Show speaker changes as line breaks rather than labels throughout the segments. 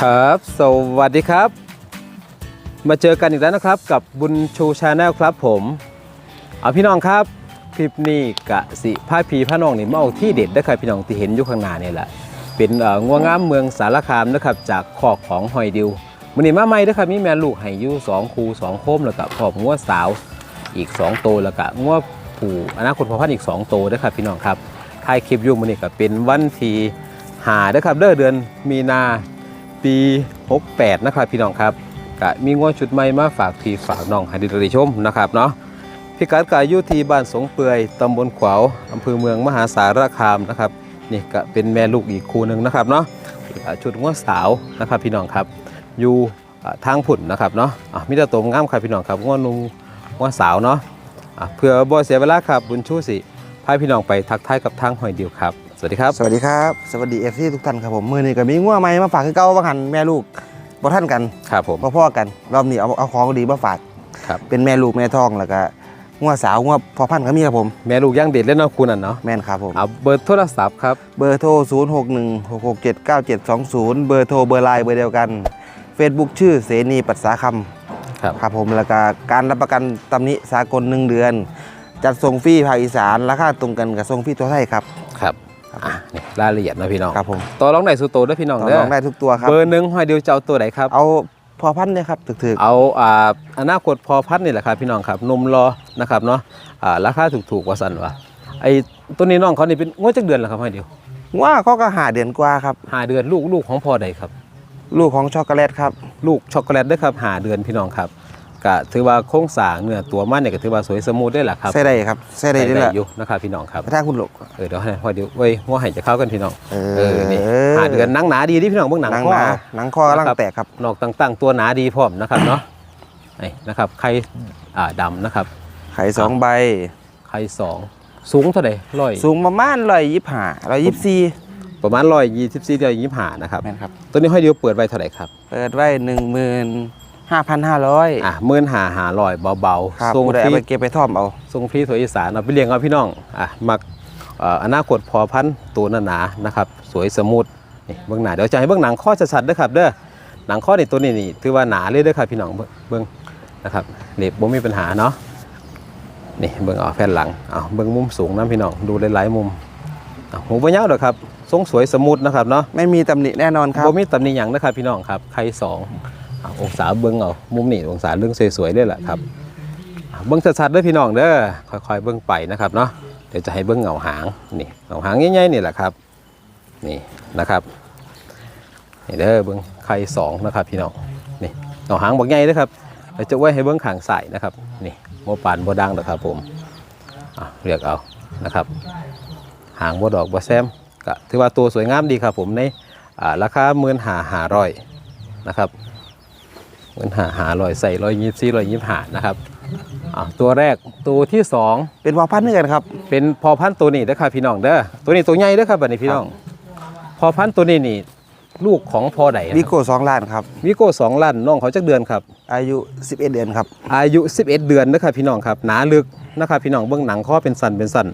ครับ สวัสดีครับ มาเจอกันอีกแล้วนะครับกับบุญชูชาแนลครับผม เอาพี่น้องครับ คลิปนี้กะสิพาพีพาน้องนี่มาเอาที่เด็ดนะครับพี่น้องที่เห็นอยู่ข้างหน้านี่แหละเป็นงวงามเมืองสารคามนะครับจากคอกของหอยดิวมันนี้มาใหม่นะครับมีแม่ลูกให้อยู่สองคูสองโคมแล้วก็พร้อมงัวสาวอีก2โตวแล้วก็งัวผูอนาคตพอพันอีก2โตวนะครับพี่น้องครับถ่ายคลิปอยู่มันนี้ก็เป็นวันที่หานะครับเด้อเดือนมีนา ปี 68 นะครับพี่น้องครับก็มีงวดชุดใหม่มาฝากพี่ฝากน้องให้ได้ชมนะครับเนาะพิกัดกายยุที่บ้านสงเปื่อยตำบลขวาวอำเภอเมืองมหาสารคามนะครับนี่ก็เป็นแม่ลูกอีกคู่หนึ่งนะครับเนาะชุดงวดสาวนะครับพี่น้องครับอยู่ทางผุ่นนะครับเนาะะมิตรตมงามครับพี่น้องครับงวดนุ่งงวดสาวเนาะะเพื่อบ่เสียเวลาครับบุญชูสิพาพี่น้องไปทักทายกับทางหอยเดียวครับ สวัสดีครับ
สวัสดีครับ สวัสดีเอฟซีทุกท่านครับผมมือนี้ก็มีงัวใหม่มาฝากคือเก่าบางหันแม่ลูกบ่ท่านกัน
ครับผม
พ่อๆกันรอบนี้เอาเอาของดีมาฝาก
ครับ
เป็นแม่ลูกแม่ทองแล้วก็งัวสาวงัวพ่อพันธุ์ก็มีครับผม
แม่ลูกย่างเด็ดเล่นเนาะคุณอะเนาะ
แม่นครับผม
เอาเบอร์โทรศัพท์ครับ
เบอร์โทร 0 6 1 6 6 7 9 7 2 0 เบอร์โทรเบอร์ไลน์เบอร์เดียวกัน Facebook ชื่อเสนีปัสสาค
ครับำ
ครับผมแล้วก็การรับประกันตำหนิสากล1เดือน จัดส่งฟรีภาคอีสานราคาตรงกันกับส่งฟรีตัวไทยครับ
ครับ
ครับ
อะนี่รายละเอียดนะพี่น้อง
ครับผม
ตัวร้องไหนสุโตด้วยพี่น้อง
ต่อ
เด้
ร
อ
องได้ทุกตัวครับ
เบอร์หนึ่งห้อยเดียวเจ้าตัวไหนครับ
เอาพอพันธุ์เนี่ยครับถึกๆ
เอาอ่าอนาคตพอพัดนี่แหละครับพี่น้องครับนมรอนะครับเนาะอ่าราคาถูกๆกว่าสันวะไอ้ตัวนี้น้องเขานี่เป็นงวดจักเดือนแล้วครับห้อยเดียว
ว่าเขาก็หาเดือนกว่าครับ
ห้าเดือนลูกลูกของพ่อใดครับ
ลูกของช็อกโกแลตครับ
ลูกช็อกโกแลตเด้วยครับห้าเดือนพี่น้องครับ ก็ถือว่าโครงสร้างเนื้อตัวมันเนี่ยก็ถือว่าสวยสมูทได้แหละครับ
ใส่ได้ครับใส่ได้
ใส่
ด้วยแหละ
อยู่นะครับพี่น้องครับ
ถ้าคุณลูก
เออเดี๋ยวให้ห้อยเดียวเว้ยหัวไห่จะเข้ากันพี่น้อง
เอ
เออนี่ห้าเดือนหนังหนาดีที่พี่น้องเบื้องหนัง
หนัง
ข้อ
หนาหนังคอกำลัง
นะครับ
แตกครับ
นอกต่างๆ ตัวหนาดีพร้อมนะครับเนาะนี่นะครับไข่อ่าดำนะครับ
ไข่สองใบ
ไข่สองสูงเท่าไหร่ร้อย
สูงประมาณร้อยยี่ห้าร้อยยี่สี่
ประมาณร้อยยี่สิบสี่ร้อยยี่สิบห้านะครับ
แม่นครับ
ตัวนี้ห้อยเดียวเปิดไว้เท่าไหร่ครับ
เปิดไว้หนึ่งหมื่น ห้าพันห้าร้อย
อะหมื่นหาหาร้อยเบา
ครับ
ๆทรง
ผู้ใด
ฟรี
เอาไปเก็บไปท่อมเอา
ทรงฟรีสวยอีสานเอาไปเลี้ยงเอาพี่น้องอะมักเอ่ออนาคตพอพันธุ์ตัวหนาๆนะครับ สวยสมูทนี่เบื้องหน้าเดี๋ยวจะให้เบื้องหนังข้อชัดๆเด้อครับเด้อหนังข้อนี่ตัวนี้นี่ถือว่าหนาเลยเด้อครับพี่น้องเบิ่งเบื้องนะครับนี่บ่มีปัญหาเนาะนี่เบิ่งเอาแผ่นหลังเอาเบิ่งมุมสูงนะพี่น้องดูหลายๆมุมเอาหูบ่ยาวดอกครับทรงสวยสมูทนะครับเนาะ
ไม่มีตำหนิแน่นอนครับ
บ่มีตำหนิหยังนะครับพี่น้องครับ ไข่สองเองศาเบิ่งเอามุมนี้องศาเรื่องสวยๆเลยแหละครับเอาเบิ่งชัดๆเด้อพี่น้องเด้อค่อยๆเบิ่งไปนะครับเนาะเดี๋ยวจะให้เบิ่งเหงาหางนี่เหงาหางใหญ่ๆนี่แหละครับนี่นะครับนี่เด้อเบิ่งไข่สองนะครับพี่น้องนี่เหงาหางบักใหญ่เด้อครับเดี๋ยวจะไว้ให้เบิ่งขางซ้ายนะครับนี่โมปานโมดังเด้อครับผมเรียกเอานะครับหางบัวดอกบัวแซมก็ถือว่าตัวสวยงามดีครับผมในราคาหมื่นหาหาร้อยนะครับ มื่นหาหาร้อยใส่ร้อยยี่สิบร้อยยี่สิบห้านะครับอ่าตัวแรกตัวที่สอง
เป็นพอพันธุ์เหมือนกันครับ
เป็นพอพันธุ์ตัวนี้นะครับพี่น้องเด้อตัวนี้ตัวใหญ่เด้อครับบัดนี้พี่น้อง พอพันธุ์ตัวนี้นี่ลูกของพอใด
วิโก้สองล้านครับ
วิโก้สองล้านน้องเขาจักเดือนครับ
อายุ 11 เดือนครับ
อายุ 11 เดือนนะครับพี่น้องครับหนาลึกนะครับพี่น้องเบื้องหนังข้อเป็นสันเป็นสัน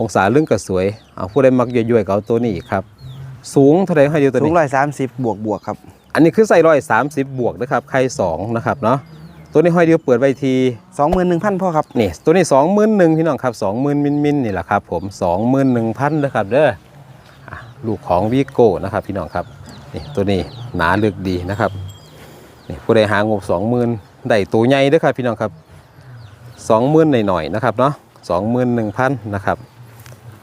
องศาเรื่องก็สวยเอาผู้ใดมักย่อยๆก็เอาตัวนี้อีกครับ สูงเท่าไหร่ให้เดียวตัว
สูง
นี้
ร้อยสามสิบบวกบวกครับ
อันนี้คือใส่ร้อยสามสิบบวกนะครับไข่สองนะครับเนาะตัวนี้ห้อยเดียวเปิดไว้ที
สองหมื่นหนึ่งพันพ่อครับ
นี่ตัวนี้สองหมื่นหนึ่งพี่น้องครับสองหมื่นมินมินนี่แหละครับผมสองหมื่นหนึ่งพันนะครับเด้ออะลูกของวีโก้นะครับพี่น้องครับนี่ตัวนี้หนาลึกดีนะครับนี่ผู้ใดหางบสองหมื่นได้ตัวใหญ่เด้อครับพี่น้องครับสองหมื่นหน่อยๆนะครับเนาะสองหมื่นหนึ่งพันนะครับ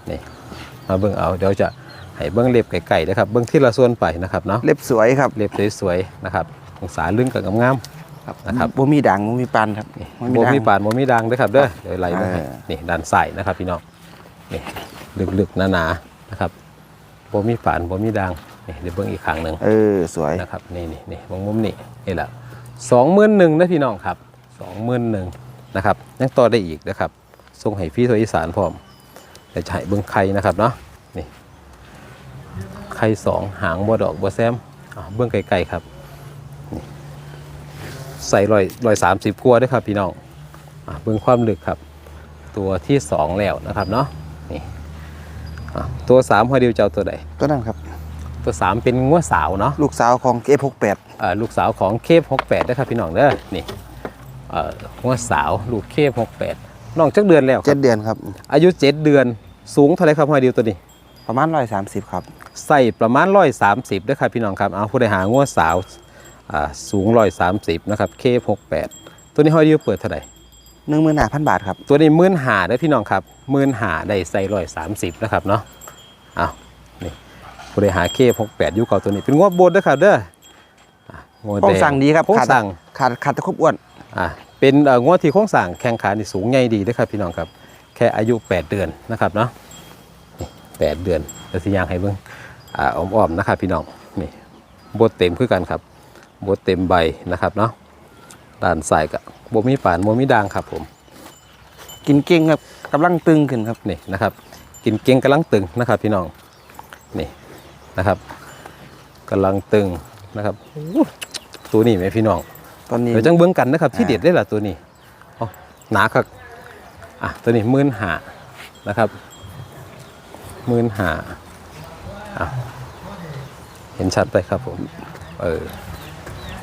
นี่มาเบิ่งเอาเดี๋ยวจะ ให้เบิ่งเล็บไก่ๆนะครับเบิ่งที่ละส่วนไปนะครับเนาะ
เล็บสวยครับ
เล็บสวยๆนะครับองศาลึงกับงาม
ครับ
นะครับ
บ่มีด่างบ่มีปันครับ
ๆโมมีปานโมมีดังเด้วยครับเด้อเดี๋ยวไล่มาให้
เออ
นี่ด้านซ้ายนะครับพี่น้องนี่ลึกๆหนาๆนะครับโมมีปานโมมีดังนี่เดี๋ยวเบิ่งอีกครั้งหนึ่ง
เออสวย
นะครับนี่นี่นี่มองมุมนี่นี่แหละสองหมื่นหนึ่งนะพี่น้องครับสองหมื่นหนึ่งนะครับยังต่อได้อีกนะครับส่งให้พี่ตัวอีสานพร้อมเดี๋ยวจะให้เบิ้งไข่นะครับเนาะนี่ ไข่สองหางบัวดอกบัวแซมอ่าเบิ้งไก่ๆครับนี่ใส่รอยรอยสามสิบกัวด้วยครับพี่น้องอ่าเบิ้งความลึกครับ ตัวที่สองแล้วนะครับเนาะนี่อ่าตัวสามพอดีวจะเอาตัวใด
ตัวนั้นครับ
ตตัวสามเป็นงัวสาวเนาะ
ลูกสาวของเอฟหกแปด
เอ่อลูกสาวของเคฟ68นะครับพี่น้องเด้อนี่เอ่องัวสาวลูกเคฟ68น้องจักเดือนแล้วค
เจ็
รับ
ดเดือนครับ
อายุ7เดือนสูงเท่าไหรครับห้อยเดียวตัวนี้
ประมาณร้อยสามสิบครับ
ใส่ประมาณร้อยสามสิบด้วยครับพี่น้องครับเอาผู้ใดหางัวสาวอ่าสูงร้อยสามสิบนะครับเคฟ68ตัวนี้ห้อยเดียวเปิดเท่าไหร่
หนึ่งหมื่นห้าพันบาทครับ
ตัวนี้มื่นหาได้พี่น้องครับมื่นหาได้ใส่ร้อยสามสิบนะครับเนาะเอานี่ผู้ใดหาเคฟ68ยุคเก่าตัวนี้เป็นงัวโบดด้วยครับเด้ออะงัว
โคร
แด
งสั่งดีครับ
โครง
ขาด
สั่ง
ขาดขาดตะครบอ้วน
อ่าเป็นเอ่องวดที่โค้งสั่งแข่งขานี่สูงใหญ่ดีนะครับพี่น้องครับ แค่อายุ 8 เดือนนะครับเนาะนี่แปดเดือนแต่สิยางให้เบิ่ง อ่าอ้อมๆนะครับพี่น้องนี่บดเต็มคือกันครับบดเต็มใบนะครับเนาะด้านซ้ายกับโบมีป่านโบมีด่างครับผม
กินเก่งครับกำลังตึงขึ้นครับ
นี่นะครับ กินเก่งกำลังตึงนะครับ พี่น้องนี่นะครับกำลังตึงนะครับอู้ตัวนี้ไหมพี่น้อง
ตอนนี้
เดี๋ยวจังเบิ้งกันนะครับ ที่
อ่า
เด็ดได้ล่ะตัวนี้อ๋อหนาครับอะตัวนี้หมื่นหานะครับหมื่นหาอะ เห็นชัดไปครับผม เออ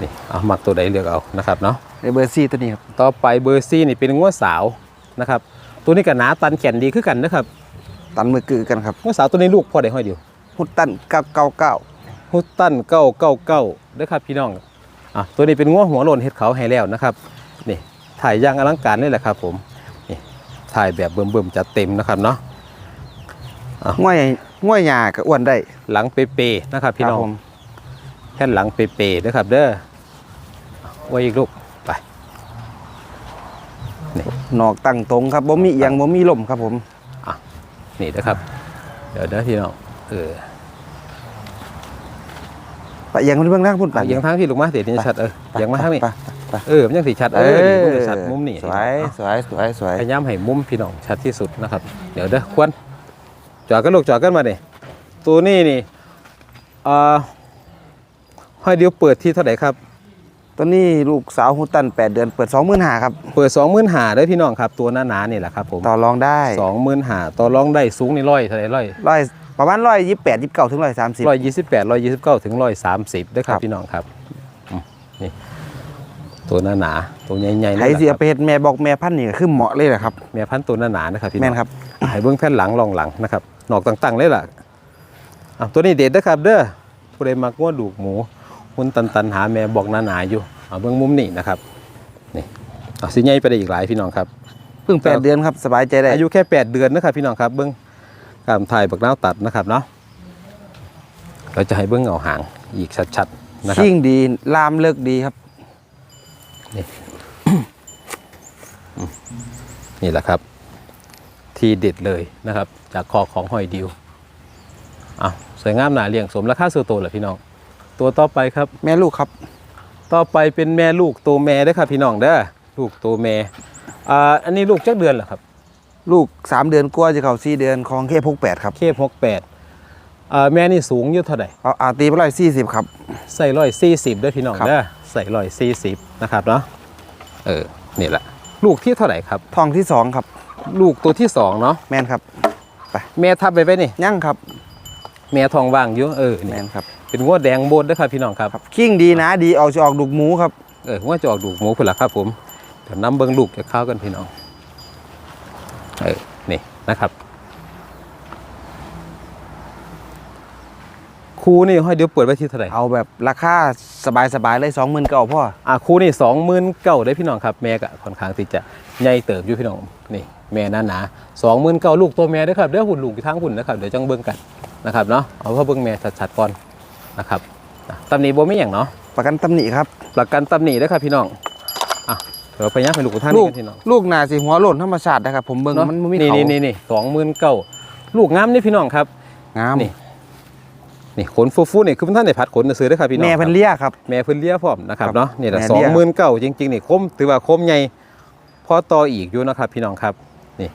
นี่ เอามักตัวใดเลือกเอานะครับเนาะ
ในเบอร์ซี่ตัวนี้ครับ
ต่อไปเบอร์ซี่นี่เป็นงวดสาวนะครับ ตัวนี้กับหนาตันแขนดีคือกันนะครับ
ตันมือกือกันครับ
งวดสาวตัวนี้ลูกพ่อได้ห้อยเดียว
ฮุตตันเก้าเก้าเก้า
ฮุตตันเก้าเก้าเก้าเด้อครับพี่น้อง อะ ตัวนี้เป็นง้อหัวโลนเห็ดเขาให้แล้วนะครับ นี่ ถ่ายอย่างอลังการนี่แหละครับผม นี่ ถ่ายแบบเบิ่มๆจัดเต็มนะครับเนาะ
ง่วย ง่วยหยากับอ้วนได้
หลังเปๆนะครับ พี่น้อง
ครับผม
แค่หลังเปๆนะครับ เด้อไว้อีกลูกไป
หนอกตั้งตรงครับบ่มีเอียงบ่มีลมครับผม
นี่นะครับ เดี๋ยวเด้อพี่น้องเออ
ไปเอียงมันเบื้องล่างพุ่นไป
เอียังทางพี่ลูกมาเดี๋ยวนี้ชัดเออเอียังมาทางนี้
ไปไป
เออมันยังสีชัดเอ
เอ
อ
อ
นี่มันจะชัดมุมนี่
สวยสวยสวยสวย
พยายามให้มุมพี่น้องชัดที่สุดนะครับ เดี๋ยวเด้อควร จอดกันลูกจอดกันมาเนี่ยตัวนี้นี่เอ่อห้อยเดียวเปิดที่เท่าไหร่ครับ
ตัวนี้ลูกสาวฮุตตัน 8 เดือนเปิด 25,000ครับ
เปิดสองหมื่นหาได้พี่น้องครับ ตัวหน้าหนาๆนี่แหละครับผม
ต่อรองได้
สองหมื่นหาต่อรองได้สูงในร้อยเท่าไหร่ร้อย
ร้อยประมาณ128 29ถึง130
ร้อยยี่สิบแปดร้อยยี่สิบเก้าถึงร้อยสามสิบได้อครั
ครับบ
พี่น้องครับอืมนี่ตัวหน้าหนาๆตัวใหญ่ๆ
ใคร
นี่แหละ
เสีย
ครับ
ไปเฮ็ดแม่บอกแม่พันธุ์นี่ก็คือเหมาะเลยแหละครับ
แม่พันธุ์ตัวหน้าหนาๆนะครับพี่น้อง
แม่นครับ
ให้เบิ้งแผ่นหลังรองหลังนะครับ หนอกต่างๆเลยล่ะอะตัวนี้เด็ดนะครับเด้อผู้ใดมักง้วดูกหมูหุ่นตันตันๆหาแม่บอกหนาหนาๆอยู่เอาเบิ้งมุมนี่นะครับนี่เอาสิใหญ่ไปได้อีกหลายพี่น้องครับ
เพิ่ง8เดือนครับสบายใจได้
อายุแค่8เดือนนะครับพี่น้องครับเบิ้งกามถ่ายบักน้าวตัดนะครับเนาะเราจะให้เบิ้งเอาหางอีกชัดๆนะครับ
ชิ่งดีลามเลิกดีครับ
นี่แหละครับ ทีเด็ดเลยนะครับ จากคอของหอยดิวอะสวยงามหนาเลี้ยงสมราคาซื้อตัวเหรอพี่น้อง ตัวต่อไปครับ
แม่ลูกครับ
ต่อไปเป็นแม่ลูกตัวแม่เด้อครับพี่น้องเด้อลูกตัวแม่อ่าอันนี้ลูกจักเดือนเหรอครับ
ลูก 3 เดือนกว่าจะเข้า4เดือนของเคพก8ครับ
เคพกแปดอ่าแม่นี่สูงอยู่เท่าไหร่
เอาอาตีไป140ครับ
ใส่ร้อยสี่สิบด้วยพี่น้อง
ครับ
เด้อใส่ร้อยสี่สิบนะครับเนาะเออนี่แหละลูกที่เท่าไหร่ครับ
ทองที่2ครับ
ลูกตัวที่สองเนาะ
แม่นครับ
แม่ทับไปไปนี่
ยั่งครับ
แม่ทองว่างอยู่เออ
แม่
นี่
นครับ
เป็นงวดแดงโบดเด้อครับพี่น้องครับ
ครับคิงดีนะดีออกจะออกดุกหมูครับ
เออว่าจะออกดูกหมูเพื่อละครับ ผมเดี๋ยวน้ำเบิ้งลูกจะเข้ากันพี่น้องเออนี่นะครับครูนี่ห้อยเดี๋ยวเปิดไว้ที่เท่าไหร่
เอาแบบราคาสบายๆเลย20,000เก่าพ่อ
อะครูนี่สองหมื่นเก้าได้พี่น้องครับ แม่ก็ค่อนข้างที่จะใหญ่เติบอยู่พี่น้องนี่ แม่หนาหนาสองหมื่นเก้าลูกตัวแม่เด้อครับเดี๋ยวหุ่นลูกทางหุ่นนะครับเดี๋ยวจังเบิ้งกันนะครับเนาะเอาเพื่อเบิ้งแม่ชัดๆก่อนนะครับอะตำหนิบ่ไม่อย่างเนาะ
ประกันตำหนิครับ
ประกันตำหนิเด้อครับพี่น้องอะเดี๋ยวไปย่างไปลูกท่าน
ลู
นี่
ก
กันพี่น้อง
ลูกน่าสิหัวโล้นธรรมชาตินะครับผมเบิ่ง
เนาะ
มันบ่มี
นี่
เขา
นี่นี่นี่สองหมื่นเก้าลูกงามนี่พี่น้องครับ
งาม
นี่นี่ขนฟูๆนี่คือมันท่านได้พัดขนซื้อได้อครับพี่น้อง
แม่
ค
เพิ่
รับ
นเลี้ยครับ
แม่เพิ่นเลี้ยพร้อมนะครับ
ครับ
เนาะนี่แหละ
แม่
สอง
เลี้
หมื่
ย
นเก้าจริงๆนี่คมถือว่าคมใหญ่พอต่ออีกอยู่นะครับพี่น้องครับ นี่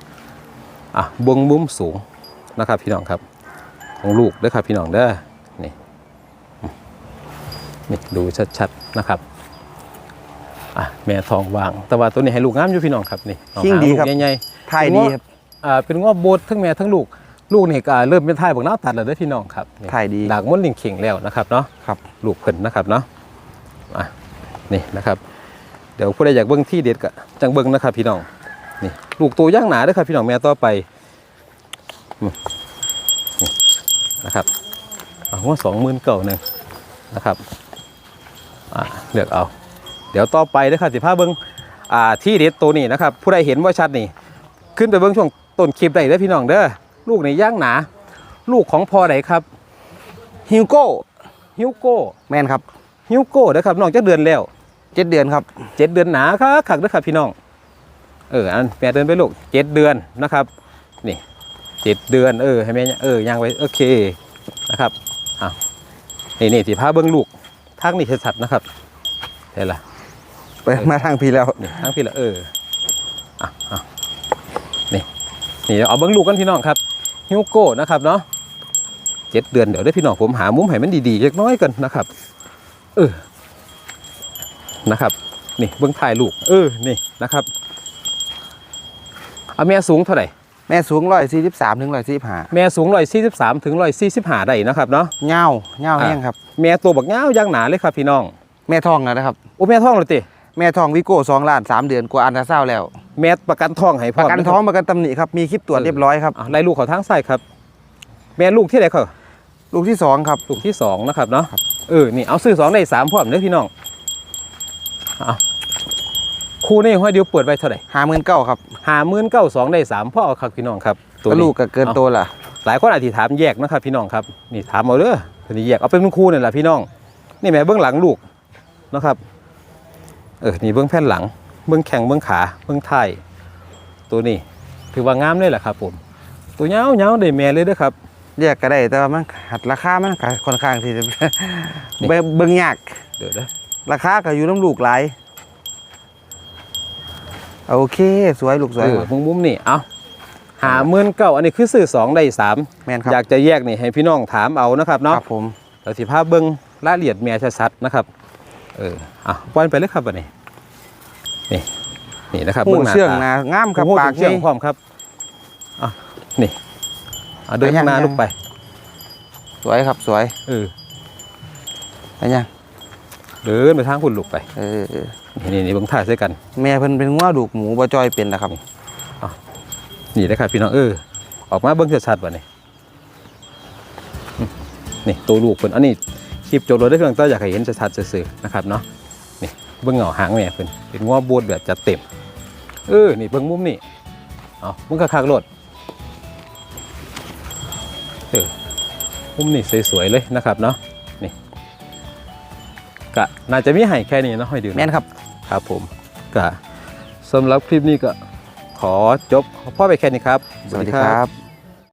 อะบวงมุมสูงนะครับพี่น้องครับของลูกเด้อครับพี่น้องเด้อนี่นี่ดูชัดๆนะครับอะแม่ทองวาง แต่ว่าตัวนี้ให้ลูกงามอยู่พี่น้องครับนี่เอา
ยิ่ง
หาง
ดี
ลูก
ครับ
ใหญ่
ทายดีครับ
ๆอ่าเป็นงอบโบดทั้งแม่ทั้งลูกลูกนี่ก็เริ่มเป็นท่ายบอกน้าตัดแล้วเด้อพี่น้องครับนี่
ถ่ายดี
ดากม้วนลิงเข่งแล้วนะครับเนาะ
ครับ
ลูกเพิ่นนะครับเนาะอะนี่นะครับ เดี๋ยวผู้ใดอยากเบิ่งที่เด็ดก็จังเบิ่งนะครับพี่น้อง นี่ลูกตัวย่างหนาด้อครับพี่น้องแม่ต่อไปนะครับเอาหัวสองหมื่นเก่าหนึ่งนะครับเลือกเอา เดี๋ยวต่อไปด้อครับสิพาเบิ่งอ่าที่เด็ดตัวนี้นะครับ ผู้ใดเห็นว่าชัดนี่ ขึ้นไปเบิ่งช่วงต้นคลิปได้เด้อพี่น้องเด้อลูกนี่ย่างหนา ลูกของพ่อใดครับ
ฮิวโก้
ฮิวโก้
แมนครับ
ฮิวโก้นะครับน้องจะเดือนแล้ว
เจ็ดเดือนครับ
เจ็ดเดือนหนาครับขักด้อครับพี่น้อง เอออันแม่เดินไปลูกเจ็ดเดือนนะครับนี่เจ็ดเดือนเออให้แม่เออย่างไว้โอเคนะครับอะนี่นี่ที่พาเบิ้งลูกทางนี่ชัดๆนะครับเห็นละ
ไปมาทางพี่แล้ว
นี่ทางพี่ละเอออะอะนี่นี่เอาเบิ้งลูกกันพี่น้องครับฮิวโก้นะครับเนาะเจ็ดเดือนเดี๋ยวได้อพี่น้องผมหามุมให้มันดีๆเล็กน้อยกันนะครับ เออนะครับ นี่เบิ้งถ่ายลูก เออนี่นะครับ เอาแม่สูงเท่าไหร่
แม่สูงร้อยสี่สิบสามถึงร้อยสี่สิบห้า
แม่สูงร้อยสี่สิบสามถึงร้อยสี่สิบห้าได้นะครับเนาะ
เงาเงา
อะ
แห้งครับ
แม่ตัวบักเงาวย่างหนาเลยครับพี่น้อง
แม่ทองแล้วนะครับ
โอ้แม่ท้องเลยติ
แม่ทองวิโก้สองล้านสามเดือนกว่าอันดาเศร้าแล้ว
แม่ประกันท้องให้พ
ป
ร้อ
ระ
ม
กัน
นะคบ
ท้องประกันตำหนิครับมีคลิปตรวจเรียบร้อยครับ
อะไล่ลูกเขาทางซ้ายครับ แม่ลูกที่ไหนเขา
ลูกที่สองครับ
ลูกที่สองนะครับเนาะ
ครับ
เออนี่เอาซื้อสองได้สามพร้อมเด้อพี่น้องเอา คู่นี่ห้อยเดียวเปิดไว้เท่าไหร่
ห้าหมื่นเก้าครับ
หาหมื่นเก้าสองได้สามพ่อครับพี่น้องครับตัว
แล้ว
นี้
ลูกก็เกินตัวล่ะ
หลายคนอาจจะถามแยกนะครับพี่น้องครับนี่ถามเอาเด้อตัวนี้แยกเอาเป็นคู่นี่แหละพี่น้อง นี่แม่เบื้องหลังลูกนะครับเออนี่เบื้องแผ่นหลัง เบื้องแข้งเบื้องขาเบื้องท้ายตัวนี้ถือว่างามเลยแหละครับผม ตัวเงาเงาได้แม่เลยเด้อครับ
เรียกก็ได้แต่ว่ามันหัดราคามันก็ค่อนข้างที่จะ
นี่
เบิ่งเบิ่งยาก
เดี๋ยวเด้อ
ราคาก็อยู่น้ำลูกหลาย โอเค สวยลูกสวย
เออมุมมุมนี่เอาหาหมื่นเก้าอันนี้คือซื้อสองได้สาม
แม่นครับ
อยากจะแยกนี่ให้พี่น้องถามเอานะครับ
ค
เนาะ
รับผม
เราสิภาพเบิ้งรายละเอียดแม่ชัดๆนะครับ เอออะปล่อยไปเลยครับวันนี้นี่นี่นะครับ
หู
เบื้องหน้า
เชื่อง
ตา
นะงามครับ
โอ้โห
ปาก
เชื่อง
นี่
พร้อมครับอะนี่เอาเดิน
ไปยัง
ข้างหน้า
ยัง
ลูกไป
สวยครับสวย
เออ
ไปยัง
เดินไปทางคุณลูกไป
เออเออ
นี่นี่นี่เบิ้งถ่ายใส่กัน
แม่เพิ่นเป็นงัวดูกหมูบ่จอยเป็นนะครับ
นี่นะครับพี่น้องเออออกมาเบิ้งชัดๆวันนี้อืมนี่ตัวลูกเพิ่นอันนี้คลิปจบรถได้เพียงแต่อยากให้เห็นชัดๆซื่อๆนะครับเนาะนี่เบิ้งเหงาหางแม่เพิ่นเป็นงัวบวดแบบจัดเต็ม เออนี่เบิ้งมุมนี่เอามึงคักๆรถเออมุมนี่สวยๆเลยนะครับเนาะนี่ กะน่าจะมีให้แค่นี้เนาะให้ดู
แม่นครับ
ครับผมกะสำหรับคลิปนี้ก็ขอจบขอพ่อไปแค่นี้ครับ
สวัสดีครับ